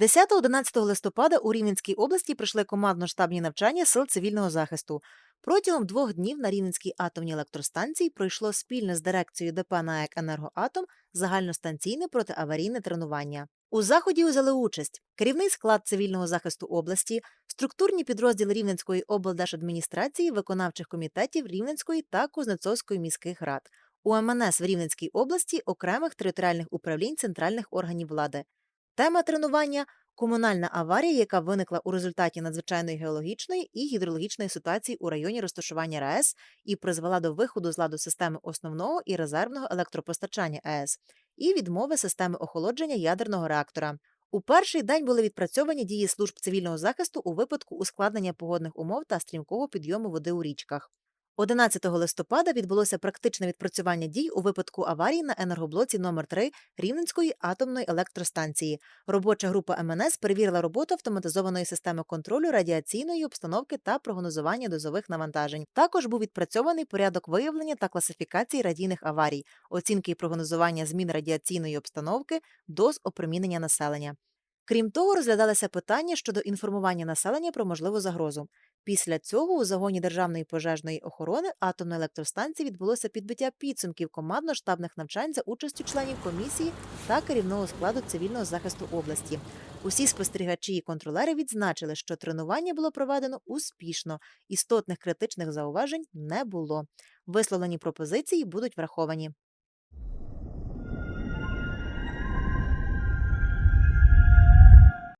10-11 листопада у Рівненській області пройшли командно-штабні навчання сил цивільного захисту. Протягом двох днів на Рівненській атомній електростанції пройшло спільне з дирекцією ДП НАЕК «Енергоатом» загальностанційне протиаварійне тренування. У заході взяли участь керівний склад цивільного захисту області, структурні підрозділи Рівненської облдержадміністрації, виконавчих комітетів Рівненської та Кузнецовської міських рад, УМНС в Рівненській області окремих територіальних управлінь центральних органів влади. Тема тренування комунальна аварія, яка виникла у результаті надзвичайної геологічної і гідрологічної ситуації у районі розташування РАЕС і призвела до виходу з ладу системи основного і резервного електропостачання АЕС і відмови системи охолодження ядерного реактора. У перший день були відпрацьовані дії служб цивільного захисту у випадку ускладнення погодних умов та стрімкого підйому води у річках. 11 листопада відбулося практичне відпрацювання дій у випадку аварії на енергоблоці номер 3 Рівненської атомної електростанції. Робоча група МНС перевірила роботу автоматизованої системи контролю радіаційної обстановки та прогнозування дозових навантажень. Також був відпрацьований порядок виявлення та класифікації радійних аварій, оцінки і прогнозування змін радіаційної обстановки, доз опромінення населення. Крім того, розглядалися питання щодо інформування населення про можливу загрозу. Після цього у загоні Державної пожежної охорони атомної електростанції відбулося підбиття підсумків командно-штабних навчань за участю членів комісії та керівного складу цивільного захисту області. Усі спостерігачі і контролери відзначили, що тренування було проведено успішно, істотних критичних зауважень не було. Висловлені пропозиції будуть враховані.